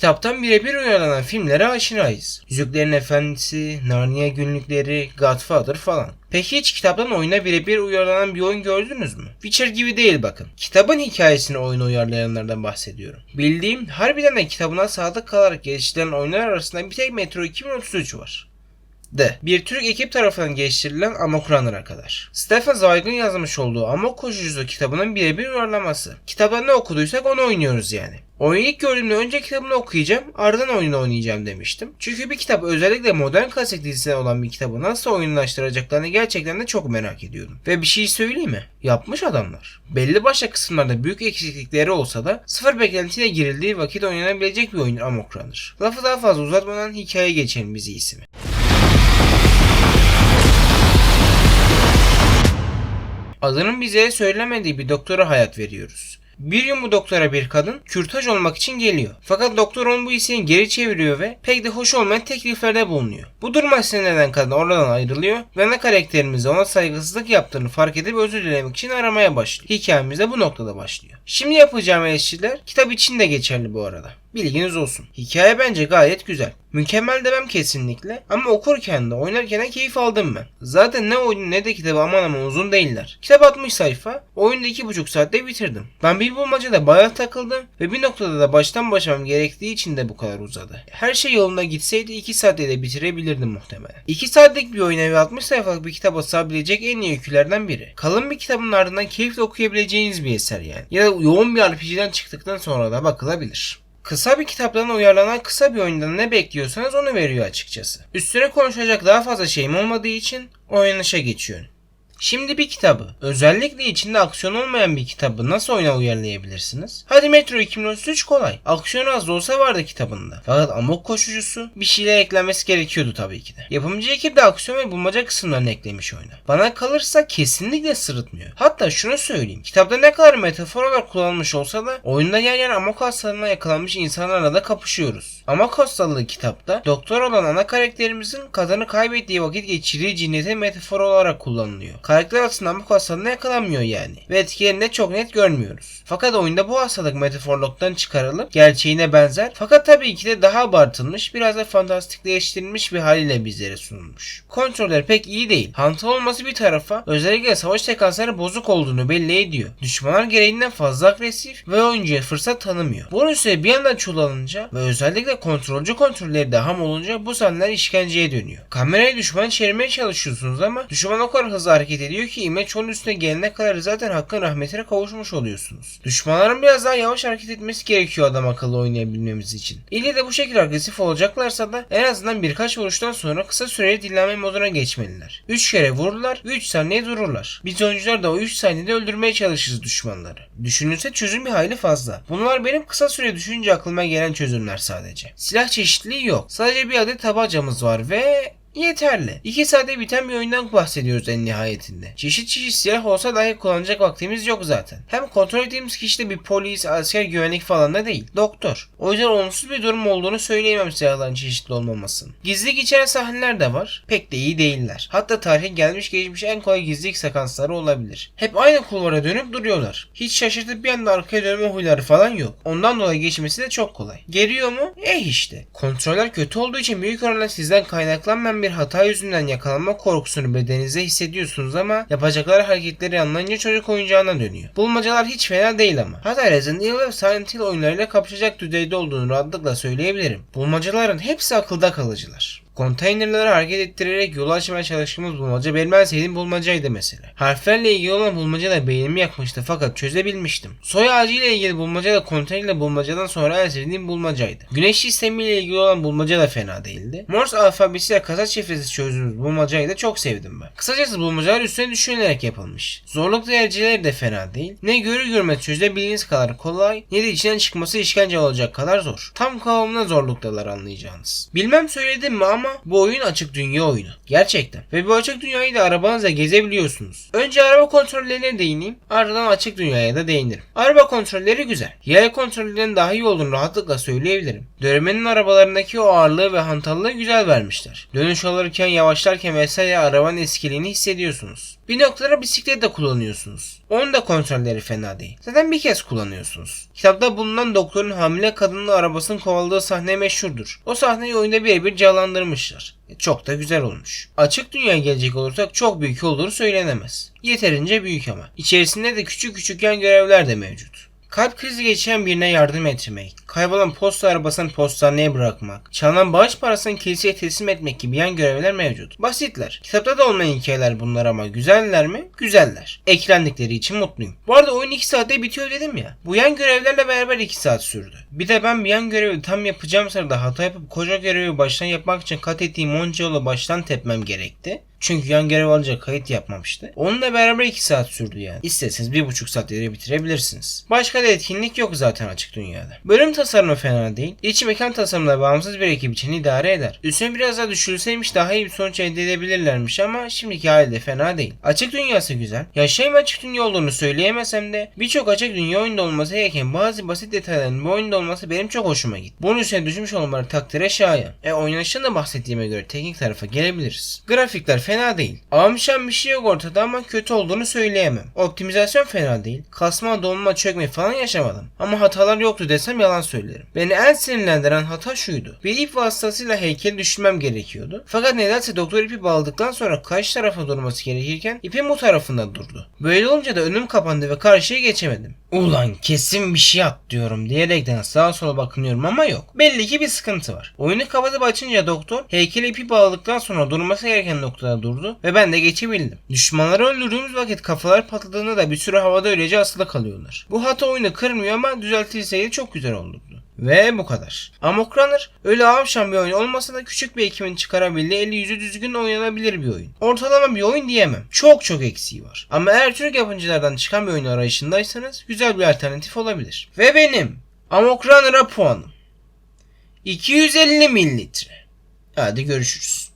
kitaptan birebir uyarlanan filmlere aşinayız. Yüzüklerin Efendisi, Narnia Günlükleri, Godfather falan. Peki hiç kitaptan oyuna birebir uyarlanan bir oyun gördünüz mü? Witcher gibi değil bakın. Kitabın hikayesini oyuna uyarlayanlardan bahsediyorum. Bildiğim harbiden de kitabına sadık kalarak geliştirilen oyunlar arasında bir tek Metro 2033 var. D. Bir Türk ekip tarafından geliştirilen Amok Runner'a kadar. Stefan Zweig'ın yazmış olduğu Amok Koşucusu kitabının birebir uyarlaması. Kitapta ne okuduysak onu oynuyoruz yani. Oyunu ilk gördüğümde önce kitabını okuyacağım ardından oyunu oynayacağım demiştim. Çünkü bir kitap özellikle modern klasik dizisinden olan bir kitabı nasıl oyunlaştıracaklarını gerçekten de çok merak ediyordum. Ve bir şey söyleyeyim mi? Yapmış adamlar. Belli başlı kısımlarda büyük eksiklikleri olsa da sıfır beklentiyle girildiği vakit oynanabilecek bir oyun Amok Runner. Lafı daha fazla uzatmadan hikayeye geçelim biz iyisi mi? Adının bize söylemediği bir doktora hayat veriyoruz. Bir gün bu doktora bir kadın kürtaj olmak için geliyor. Fakat doktor onun bu isteğini geri çeviriyor ve pek de hoş olmayan tekliflerde bulunuyor. Bu duruma sinirlenen kadın oradan ayrılıyor ve ana karakterimiz ona saygısızlık yaptığını fark edip özür dilemek için aramaya başlıyor. Hikayemiz de bu noktada başlıyor. Şimdi yapacağım eleştiriler kitap için de geçerli bu arada. Bilginiz olsun. Hikaye bence gayet güzel. Mükemmel demem kesinlikle ama okurken de oynarken de keyif aldım ben. Zaten ne oyun ne de kitabı aman aman uzun değiller. Kitap 60 sayfa, oyunda 2,5 saatte bitirdim. Ben bir bulmacada bayağı takıldım ve bir noktada da baştan başlamam gerektiği için de bu kadar uzadı. Her şey yolunda gitseydi 2 saatte de bitirebilirdim muhtemelen. 2 saatlik bir oyuna ve 60 sayfalık bir kitaba sığabilecek en iyi öykülerden biri. Kalın bir kitabın ardından keyifle okuyabileceğiniz bir eser yani. Ya da yoğun bir RPG'den çıktıktan sonra da bakılabilir. Kısa bir kitaptan uyarlanan kısa bir oyundan ne bekliyorsanız onu veriyor açıkçası. Üstüne konuşacak daha fazla şeyim olmadığı için oynanışa geçiyorum. Şimdi bir kitabı, özellikle içinde aksiyon olmayan bir kitabı nasıl oyuna uyarlayabilirsiniz? Hadi Metro 2033 kolay. Aksiyon az da olsa vardı kitabında. Fakat amok koşucusu bir şeyler eklenmesi gerekiyordu tabii ki de. Yapımcı ekip de aksiyon ve bulmaca kısımlarını eklemiş oyuna. Bana kalırsa kesinlikle sırıtmıyor. Hatta şunu söyleyeyim. Kitapta ne kadar metafor olarak kullanılmış olsa da oyunda yer yer amok hastalığına yakalanmış insanlarla da kapışıyoruz. Amok hastalığı kitapta doktor olan ana karakterimizin kadını kaybettiği vakit geçirdiği cinnete metafor olarak kullanılıyor. Karakter aslında amok hastalığına yakalanmıyor yani. Ve etkilerini de çok net görmüyoruz. Fakat oyunda bu hastalık metaforluktan çıkarılıp gerçeğine benzer fakat tabii ki de daha abartılmış biraz da fantastikleştirilmiş bir haliyle bizlere sunulmuş. Kontroller pek iyi değil. Hantal olması bir tarafa özellikle savaş sekansları bozuk olduğunu belli ediyor. Düşmanlar gereğinden fazla agresif ve oyuncuya fırsat tanımıyor. Bunun üstüne bir yandan çullanınca ve özellikle kontrolcü kontrolleri de ham olunca bu sahneler işkenceye dönüyor. Kamerayı düşman çevirmeye çalışıyorsunuz ama düşman o kadar hızlı hareket ediyor ki imleç onun üstüne gelene kadar zaten hakkın rahmetine kavuşmuş oluyorsunuz. Düşmanların biraz daha yavaş hareket etmesi gerekiyor adam akıllı oynayabilmemiz için. İlle de bu şekilde agresif olacaklarsa da en azından birkaç vuruştan sonra kısa süreli dinlenme moduna geçmeliler. 3 kere vururlar ve 3 saniye dururlar. Biz oyuncular da o 3 saniyede öldürmeye çalışırız düşmanları. Düşünülse çözüm bir hayli fazla. Bunlar benim kısa süre düşünce aklıma gelen çözümler sadece. Silah çeşitliliği yok. Sadece bir adet tabancamız var ve Yeterli. 2 saate biten bir oyundan bahsediyoruz en nihayetinde. Çeşit çeşit silah olsa dahi kullanacak vaktimiz yok zaten. Hem kontrol ettiğimiz kişi de bir polis, asker, güvenlik falan da değil. Doktor. O yüzden olumsuz bir durum olduğunu söyleyemem silahların çeşitli olmamasının. Gizlilik içeren sahneler de var. Pek de iyi değiller. Hatta tarihin gelmiş geçmiş en kolay gizlilik sekansları olabilir. Hep aynı kulvara dönüp duruyorlar. Hiç şaşırtıp bir anda arkaya dönme huyları falan yok. Ondan dolayı geçmesi de çok kolay. Geriyor mu? Eh işte. Kontroller kötü olduğu için büyük oranda sizden kaynaklanmayan bir hata yüzünden yakalanma korkusunu bedeninizde hissediyorsunuz ama yapacakları hareketleri anlayınca çocuk oyuncağına dönüyor. Bulmacalar hiç fena değil ama. Hatta Resident Evil ve Silent Hill oyunlarıyla kapışacak düzeyde olduğunu rahatlıkla söyleyebilirim. Bulmacaların hepsi akılda kalıcılar. Konteynerleri hareket ettirerek yolu açmaya çalıştığımız bulmaca benim en sevdiğim bulmacaydı mesela. Harflerle ilgili olan bulmaca da beynimi yakmıştı fakat çözebilmiştim. Soy ağacı ile ilgili bulmaca da konteynerle bulmacadan sonra en sevdiğim bulmacaydı. Güneş sistemi ile ilgili olan bulmaca da fena değildi. Morse alfabesiyle kasa şifresi çözdüğümüz bulmacayı da çok sevdim ben. Kısacası bulmacalar üstüne düşünülerek yapılmış. Zorluk dereceleri de fena değil. Ne görür görmez çözebildiğiniz kadar kolay ne de içinden çıkması işkence olacak kadar zor. Tam kavramına zorluktalar anlayacağınız. Bilmem söyledim mi ama Ama bu oyun açık dünya oyunu. Gerçekten. Ve bu açık dünyayı da arabanızla gezebiliyorsunuz. Önce araba kontrollerine değineyim. Ardından açık dünyaya da değinirim. Araba kontrolleri güzel. Yaya kontrollerinin daha iyi olduğunu rahatlıkla söyleyebilirim. Dövmenin arabalarındaki o ağırlığı ve hantallığı güzel vermişler. Dönüş alırken, yavaşlarken vesaire arabanın eskiliğini hissediyorsunuz. Bir noktalara bisiklet de kullanıyorsunuz. Onun da kontrolleri fena değil. Zaten bir kez kullanıyorsunuz. Kitapta bulunan doktorun hamile kadının arabasını kovaladığı sahne meşhurdur. O sahneyi oyunda birebir canlandırmışlar. E, Çok da güzel olmuş. Açık dünyaya gelecek olursak çok büyük olduğunu söylenemez. Yeterince büyük ama. İçerisinde de küçük küçük yan görevler de mevcut. Kalp krizi geçiren birine yardım etmek, kaybolan posta arabasını postaneye bırakmak, çalınan bağış parasını kiliseye teslim etmek gibi yan görevler mevcut. Basitler. Kitapta da olmayan hikayeler bunlar ama güzeller mi? Güzeller. Eklendikleri için mutluyum. Bu arada oyun 2 saatte bitiyor dedim ya. Bu yan görevlerle beraber 2 saat sürdü. Bir de ben bir yan görevi tam yapacağım sırada hata yapıp koca görevi baştan yapmak için kat ettiğim onca baştan tepmem gerekti. Çünkü yan görev alacak kayıt yapmamıştı. Onunla beraber 2 saat sürdü yani. İsterseniz 1,5 saatte bitirebilirsiniz. Başka da etkinlik yok zaten açık dünyada. Bölüm tasarımı fena değil. İç mekan tasarımında bağımsız bir ekip için idare eder. Üstüne biraz daha düşürülseymiş daha iyi bir sonuç elde edebilirlermiş ama şimdiki hali fena değil. Açık dünyası güzel. Yaşayım açık dünya olduğunu söyleyemesem de birçok açık dünya oyunda olması gereken bazı basit detayların bu oyunda olması benim çok hoşuma gitti. Bunun üstüne düşmüş olmaları takdire şayan. E oynanıştan da bahsettiğime göre teknik tarafa gelebiliriz. Grafikler fena değil. Ağmışan bir şey yok ortada ama kötü olduğunu söyleyemem. Optimizasyon fena değil. Kasma, donma, çökme falan yaşamadım. Ama hatalar yoktu desem yalan söylerim. Beni en sinirlendiren hata şuydu. Bir ip vasıtasıyla heykeli düşürmem gerekiyordu. Fakat nedense doktor ipi bağladıktan sonra karşı tarafa durması gerekirken ipin bu tarafında durdu. Böyle olunca da önüm kapandı ve karşıya geçemedim. Ulan kesin bir şey at diyorum diyerekten sağa sola bakınıyorum ama yok. Belli ki bir sıkıntı var. Oyunu kapatıp açınca doktor heykeli ipi bağladıktan sonra durması gereken noktada durdu ve ben de geçebildim. Düşmanları öldürdüğümüz vakit kafalar patladığında da bir süre havada öylece asılı kalıyorlar. Bu hata oyunu kırmıyor ama düzeltilseydi çok güzel olurdu. Ve bu kadar. Amok Runner öyle avşan bir oyun olmasa da küçük bir ekibin çıkarabildiği eli yüzü düzgün oynanabilir bir oyun. Ortalama bir oyun diyemem. Çok çok eksiği var. Ama eğer Türk yapımcılardan çıkan bir oyun arayışındaysanız güzel bir alternatif olabilir. Ve benim Amok Runner'a puanım 250 mililitre. Hadi görüşürüz.